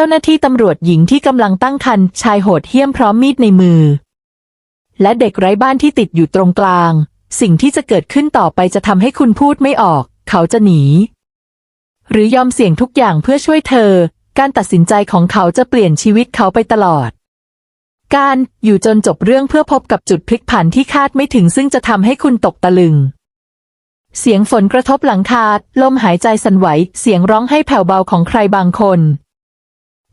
จ้าหน้าที่ตำรวจหญิงที่กำลังตั้งครรภ์ชายโหดเหี้ยมพร้อมมีดในมือ และเด็กไร้บ้านที่ติดอยู่ตรงกลาง สิ่งที่จะเกิดขึ้นต่อไปจะทำให้คุณพูดไม่ออก เขาจะหนี หรือยอมเสี่ยงทุกอย่างเพื่อช่วยเธอ การตัดสินใจของเขาจะเปลี่ยนชีวิตเขาไปตลอด การอยู่จนจบเรื่องเพื่อพบกับจุดพลิกผันที่คาดไม่ถึงซึ่งจะทำให้คุณตกตะลึงเสียงฝนกระทบหลังคา ลมหายใจสั่นไหว เสียงร้องให้แผ่วเบาของใครบางคน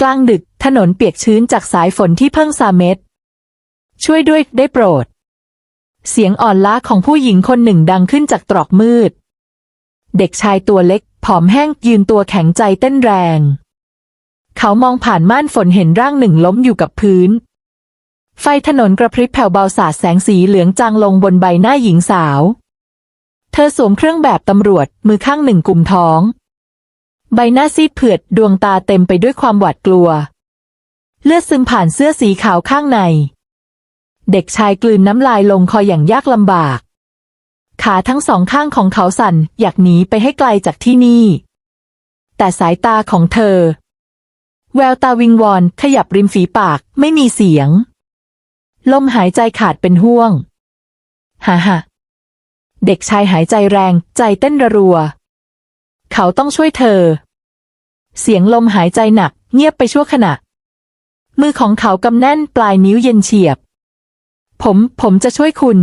กลางดึก ถนนเปียกชื้นจากสายฝนที่เพิ่งซาเม็ด ช่วยด้วยได้โปรด เสียงอ่อนล้าของผู้หญิงคนหนึ่งดังขึ้นจากตรอกมืด เด็กชายตัวเล็ก ผอมแห้งยืนตัวแข็งใจเต้นแรง เขามองผ่านม่านฝนเห็นร่างหนึ่งล้มอยู่กับพื้น ไฟถนนกระพริบแผ่วเบาสาดแสงสีเหลืองจางลงบนใบหน้าหญิงสาว เธอสวมเครื่องแบบตำรวจมือข้างหนึ่งกุมท้อง ใบหน้าซีดเผือดดวงตาเต็มไปด้วยความหวาดกลัว เลือดซึมผ่านเสื้อสีขาวข้างใน เด็กชายกลืนน้ำลายลงคออย่างยากลำบาก ขาทั้งสองข้างของเขาสั่นอยากหนีไปให้ไกลจากที่นี่ แต่สายตาของเธอ แววตาวิงวอนขยับริมฝีปากไม่มีเสียง ลมหายใจขาดเป็นห่วงฮ่าฮ่าเด็กชายหายใจแรงใจเต้นระรัว เขาต้องช่วยเธอ เสียงลมหายใจหนัก เงียบไปชั่วขณะ มือของเขากำแน่นปลายนิ้วเย็นเฉียบ ผม ผมจะช่วยคุณ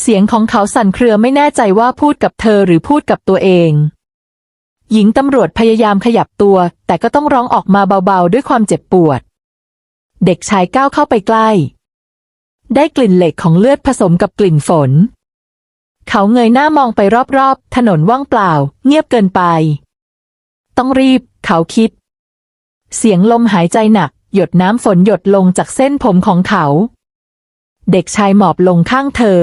เสียงของเขาสั่นเครือไม่แน่ใจว่าพูดกับเธอหรือพูดกับตัวเอง หญิงตำรวจพยายามขยับตัว แต่ก็ต้องร้องออกมาเบาๆ ด้วยความเจ็บปวด เด็กชายก้าวเข้าไปใกล้ ได้กลิ่นเหล็กของเลือดผสมกับกลิ่นฝน เขาเงยหน้ามองไปรอบๆ ถนนว่างเปล่า เงียบเกินไป ต้องรีบ เขาคิด เสียงลมหายใจหนัก หยดน้ำฝนหยดลงจากเส้นผมของเขา เด็กชายหมอบลงข้างเธอ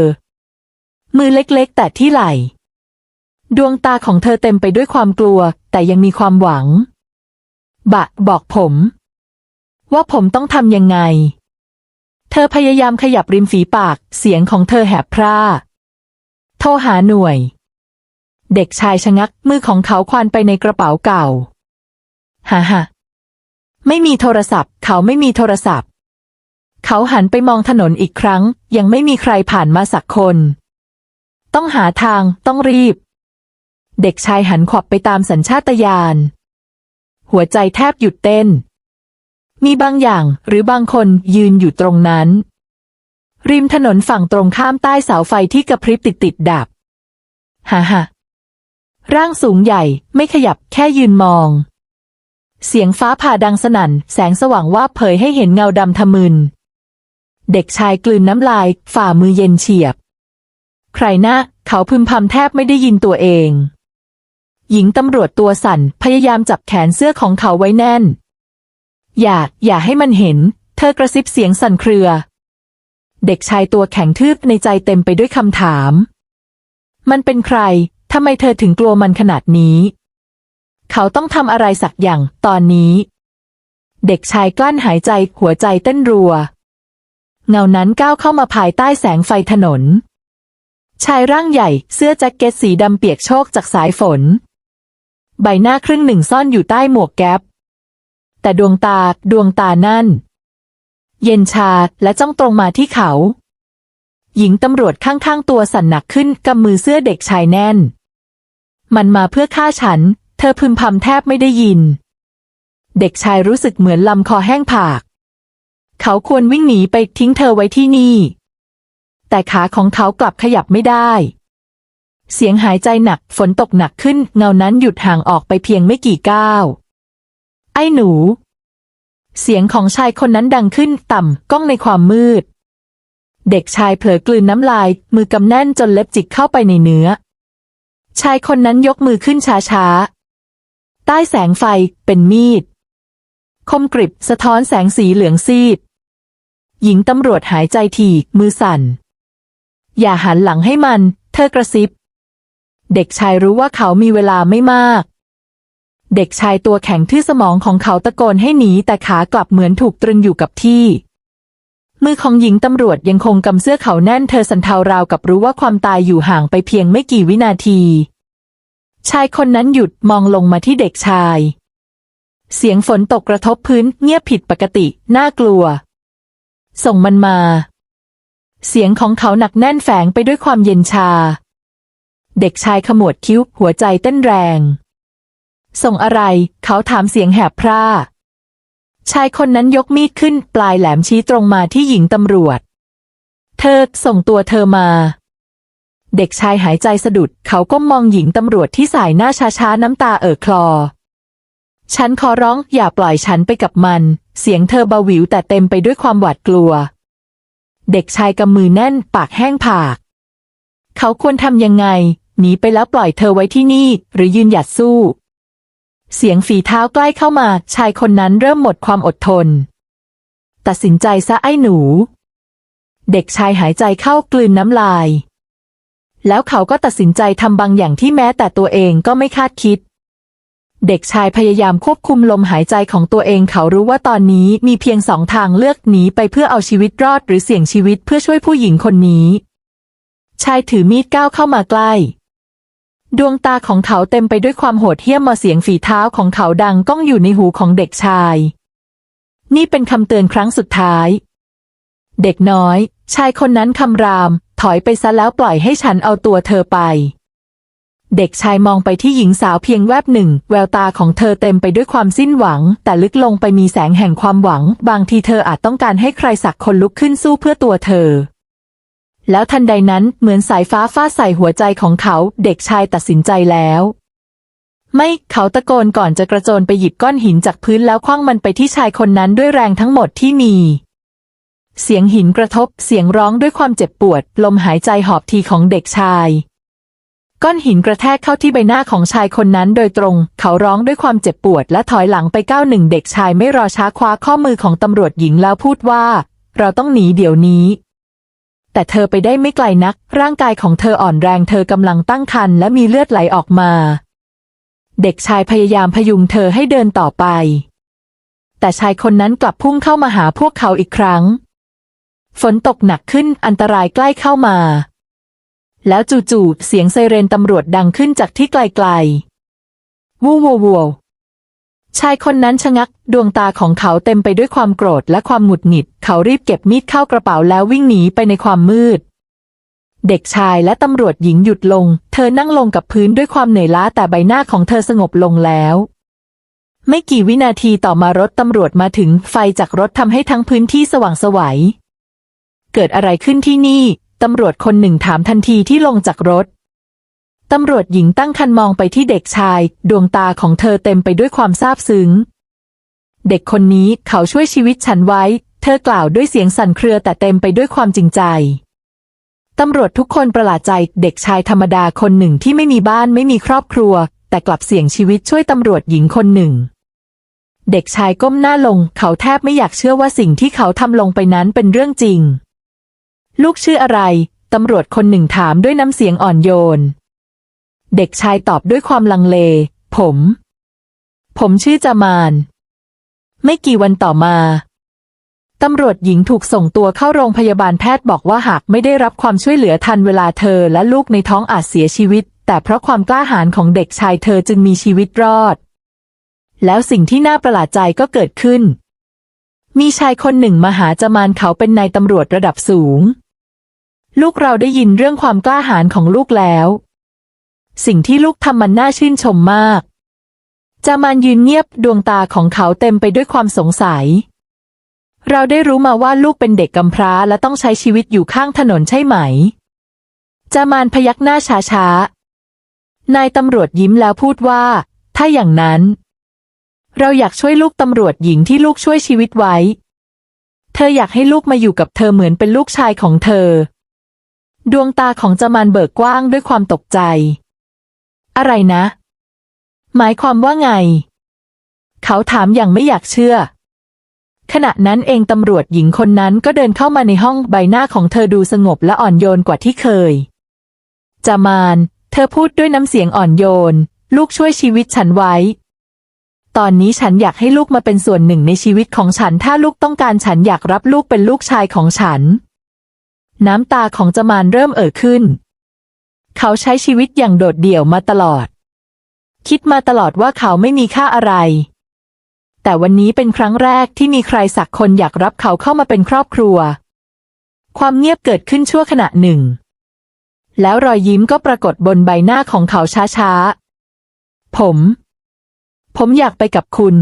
มือเล็กๆ แต่ที่ไหล่ ดวงตาของเธอเต็มไปด้วยความกลัว แต่ยังมีความหวัง บะ บอกผม ว่าผมต้องทำยังไง เธอพยายามขยับริมฝีปาก เสียงของเธอแหบพร่า โทรหาหน่วย เด็กชายชะงักมือของเขาควานไปในกระเป๋าเก่าฮ่าฮ่าไม่มีโทรศัพท์ เขาไม่มีโทรศัพท์ เขาหันไปมองถนนอีกครั้ง ยังไม่มีใครผ่านมาสักคน ต้องหาทางต้องรีบ เด็กชายหันขวับไปตามสัญชาตญาณหัวใจแทบหยุดเต้น มีบางอย่างหรือบางคนยืนอยู่ตรงนั้น ริมถนนฝั่งตรงข้ามใต้เสาไฟที่กระพริบติดติดดับฮ่าฮ่าร่างสูงใหญ่ไม่ขยับแค่ยืนมอง เสียงฟ้าผ่าดังสนั่น แสงสว่างว่าบเผยให้เห็นเงาดำทะมึน เด็กชายกลืนน้ำลาย ฝ่ามือเย็นเฉียบ ใครนะ เขาพึมพำแทบไม่ได้ยินตัวเอง หญิงตำรวจตัวสั่นพยายามจับแขนเสื้อของเขาไว้แน่น อย่า อย่าให้มันเห็น เธอกระซิบเสียงสั่นเครือ เด็กชายตัวแข็งทืบในใจเต็มไปด้วยคำถาม มันเป็นใคร ทำไมเธอถึงกลัวมันขนาดนี้ เขาต้องทำอะไรสักอย่างตอนนี้ เด็กชายกลั้นหายใจหัวใจเต้นรัว เงานั้นก้าวเข้ามาภายใต้แสงไฟถนน ชายร่างใหญ่เสื้อแจ็คเก็ตสีดำเปียกโชกจากสายฝน ใบหน้าครึ่งหนึ่งซ่อนอยู่ใต้หมวกแก๊ปแต่ดวงตาดวงตานั่น เย็นชาและจ้องตรงมาที่เขา หญิงตำรวจข้างๆตัวสั่นหนักขึ้นกำมือเสื้อเด็กชายแน่น มันมาเพื่อฆ่าฉัน เธอพึมพำแทบไม่ได้ยิน เด็กชายรู้สึกเหมือนลำคอแห้งผาก เขาควรวิ่งหนีไปทิ้งเธอไว้ที่นี่ แต่ขาของเขากลับขยับไม่ได้ เสียงหายใจหนักฝนตกหนักขึ้นเงานั้นหยุดห่างออกไปเพียงไม่กี่ก้าวไอ้หนู เสียงของชายคนนั้นดังขึ้นต่ำก้องในความมืด เด็กชายเผลอกลืนน้ำลาย มือกำแน่นจนเล็บจิกเข้าไปในเนื้อ ชายคนนั้นยกมือขึ้นช้าๆ ใต้แสงไฟเป็นมีด คมกริบสะท้อนแสงสีเหลืองซีด หญิงตำรวจหายใจถี่มือสั่น อย่าหันหลังให้มัน เธอกระซิบ เด็กชายรู้ว่าเขามีเวลาไม่มาก เด็กชายตัวแข็งที่อสมองของเขาตะโกนให้หนีแต่ขากลับเหมือนถูกตรึงอยู่กับที่มือของหญิงตำรวจยังคงกำเสื้อเขาแน่นเธอสันเทาราวกับรู้ว่าความตายอยู่ห่างไปเพียงไม่กี่วินาที ชายคนนั้นหยุดมองลงมาที่เด็กชาย เสียงฝนตกกระทบพื้นเงียบผิดปกติ น่ากลัว ส่งมันมา เสียงของเขาหนักแน่นแฝงไปด้วยความเย็นชา เด็กชายขมวดคิ้วหัวใจเต้นแรง ส่งอะไร เขาถามเสียงแหบพร่า ชายคนนั้นยกมีดขึ้นปลายแหลมชี้ตรงมาที่หญิงตำรวจ เธอส่งตัวเธอมา เด็กชายหายใจสะดุด เขาก็มองหญิงตำรวจที่สายหน้าช้าๆน้ำตาเอ่อคลอ ฉันขอร้องอย่าปล่อยฉันไปกับมัน เสียงเธอเบาหวิวแต่เต็มไปด้วยความหวาดกลัว เด็กชายกำมือแน่นปากแห้งผาก เขาควรทำยังไงหนีไปแล้วปล่อยเธอไว้ที่นี่ หรือยืนหยัดสู้ เสียงฝีเท้าใกล้เข้ามา ชายคนนั้นเริ่มหมดความอดทน ตัดสินใจซะไอ้หนู เด็กชายหายใจเข้ากลืนน้ำลาย แล้วเขาก็ตัดสินใจทำบางอย่างที่แม้แต่ตัวเองก็ไม่คาดคิด เด็กชายพยายามควบคุมลมหายใจของตัวเองเขารู้ว่าตอนนี้มีเพียงสองทางเลือกหนีไปเพื่อเอาชีวิตรอดหรือเสี่ยงชีวิตเพื่อช่วยผู้หญิงคนนี้ ชายถือมีดก้าวเข้ามาใกล้ ดวงตาของเขาเต็มไปด้วยความโหดเหี้ยมมาเสียงฝีเท้าของเขาดังก้องอยู่ในหูของเด็กชาย นี่เป็นคำเตือนครั้งสุดท้าย เด็กน้อย ชายคนนั้นคำราม ถอยไปซะแล้วปล่อยให้ฉันเอาตัวเธอไป เด็กชายมองไปที่หญิงสาวเพียงแวบหนึ่ง แววตาของเธอเต็มไปด้วยความสิ้นหวัง แต่ลึกลงไปมีแสงแห่งความหวัง บางทีเธออาจต้องการให้ใครสักคนลุกขึ้นสู้เพื่อตัวเธอ แล้วทันใดนั้นเหมือนสายฟ้าฟาดใส่หัวใจของเขา เด็กชายตัดสินใจแล้ว ไม่เขาตะโกนก่อนจะกระโจนไปหยิบก้อนหินจากพื้นแล้วคว้างมันไปที่ชายคนนั้นด้วยแรงทั้งหมดที่มี เสียงหินกระทบเสียงร้องด้วยความเจ็บปวด ลมหายใจหอบทีของเด็กชาย ก้อนหินกระแทกเข้าที่ใบหน้าของชายคนนั้นโดยตรง เขาร้องด้วยความเจ็บปวด และถอยหลังไปก้าวหนึ่งเด็กชายไม่รอช้าคว้าข้อมือของตำรวจหญิงแล้วพูดว่า เราต้องหนีเดี๋ยวนี้ แต่เธอไปได้ไม่ไกลนัก ร่างกายของเธออ่อนแรงเธอกำลังตั้งครรภ์และมีเลือดไหลออกมา เด็กชายพยายามพยุงเธอให้เดินต่อไป แต่ชายคนนั้นกลับพุ่งเข้ามาหาพวกเขาอีกครั้ง ฝนตกหนักขึ้นอันตรายใกล้เข้ามา แล้วจู่ๆเสียงไซเรนตำรวจดังขึ้นจากที่ไกลๆวู้วูวู ชายคนนั้นชะงัก ดวงตาของเขาเต็มไปด้วยความโกรธและความหงุดหงิด เขารีบเก็บมีดเข้ากระเป๋าแล้ววิ่งหนีไปในความมืด เด็กชายและตำรวจหญิงหยุดลง เธอนั่งลงกับพื้นด้วยความเหนื่อยล้าแต่ใบหน้าของเธอสงบลงแล้ว ไม่กี่วินาทีต่อมารถตำรวจมาถึง ไฟจากรถทำให้ทั้งพื้นที่สว่างไสวัย เกิดอะไรขึ้นที่นี่ ตำรวจคนหนึ่งถามทันทีที่ลงจากรถ ตำรวจหญิงตั้งคันมองไปที่เด็กชาย ดวงตาของเธอเต็มไปด้วยความซาบซึ้ง เด็กคนนี้เขาช่วยชีวิตฉันไว้ เธอกล่าวด้วยเสียงสั่นเครือแต่เต็มไปด้วยความจริงใจ ตำรวจทุกคนประหลาดใจเด็กชายธรรมดาคนหนึ่งที่ไม่มีบ้านไม่มีครอบครัว แต่กลับเสี่ยงชีวิตช่วยตำรวจหญิงคนหนึ่ง เด็กชายก้มหน้าลง เขาแทบไม่อยากเชื่อว่าสิ่งที่เขาทำลงไปนั้นเป็นเรื่องจริง ลูกชื่ออะไร ตำรวจคนหนึ่งถามด้วยน้ำเสียงอ่อนโยน เด็กชายตอบด้วยความลังเล ผม ผมชื่อจามาน ไม่กี่วันต่อมา ตำรวจหญิงถูกส่งตัวเข้าโรงพยาบาลแพทย์บอกว่าหากไม่ได้รับความช่วยเหลือทันเวลาเธอและลูกในท้องอาจเสียชีวิต แต่เพราะความกล้าหาญของเด็กชายเธอจึงมีชีวิตรอด แล้วสิ่งที่น่าประหลาดใจก็เกิดขึ้น มีชายคนหนึ่งมาหาจามานเขาเป็นนายตำรวจระดับสูง ลูกเราได้ยินเรื่องความกล้าหาญของลูกแล้ว สิ่งที่ลูกทำมันน่าชื่นชมมาก จามานยืนเงียบดวงตาของเขาเต็มไปด้วยความสงสัย เราได้รู้มาว่าลูกเป็นเด็กกำพร้าและต้องใช้ชีวิตอยู่ข้างถนนใช่ไหม จามานพยักหน้าช้าๆ นายตำรวจยิ้มแล้วพูดว่า ถ้าอย่างนั้น เราอยากช่วยลูกตำรวจหญิงที่ลูกช่วยชีวิตไว้ เธออยากให้ลูกมาอยู่กับเธอเหมือนเป็นลูกชายของเธอ ดวงตาของจามานเบิกกว้างด้วยความตกใจ อะไรนะ หมายความว่าไง เขาถามอย่างไม่อยากเชื่อ ขณะนั้นเองตำรวจหญิงคนนั้นก็เดินเข้ามาในห้องใบหน้าของเธอดูสงบและอ่อนโยนกว่าที่เคย จามาน เธอพูดด้วยน้ำเสียงอ่อนโยน ลูกช่วยชีวิตฉันไว้ ตอนนี้ฉันอยากให้ลูกมาเป็นส่วนหนึ่งในชีวิตของฉัน ถ้าลูกต้องการฉันอยากรับลูกเป็นลูกชายของฉัน น้ำตาของจามานเริ่มเอ่อขึ้น เขาใช้ชีวิตอย่างโดดเดี่ยวมาตลอด คิดมาตลอดว่าเขาไม่มีค่าอะไร แต่วันนี้เป็นครั้งแรกที่มีใครสักคนอยากรับเขาเข้ามาเป็นครอบครัว ความเงียบเกิดขึ้นชั่วขณะหนึ่ง แล้วรอยยิ้มก็ปรากฏบนใบหน้าของเขาช้าๆ ผม ผมอยากไปกับคุณ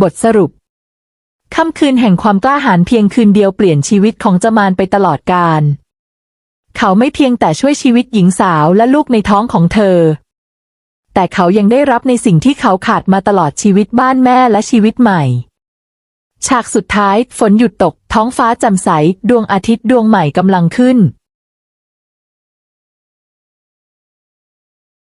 บทสรุปค่ำคืนแห่งความกล้าหาญเพียงคืนเดียวเปลี่ยนชีวิตของจมานไปตลอดกาล เขาไม่เพียงแต่ช่วยชีวิตหญิงสาวและลูกในท้องของเธอ แต่เขายังได้รับในสิ่งที่เขาขาดมาตลอดชีวิตบ้านแม่และชีวิตใหม่ ฉากสุดท้ายฝนหยุดตก ท้องฟ้าแจ่มใส ดวงอาทิตย์ดวงใหม่กำลังขึ้น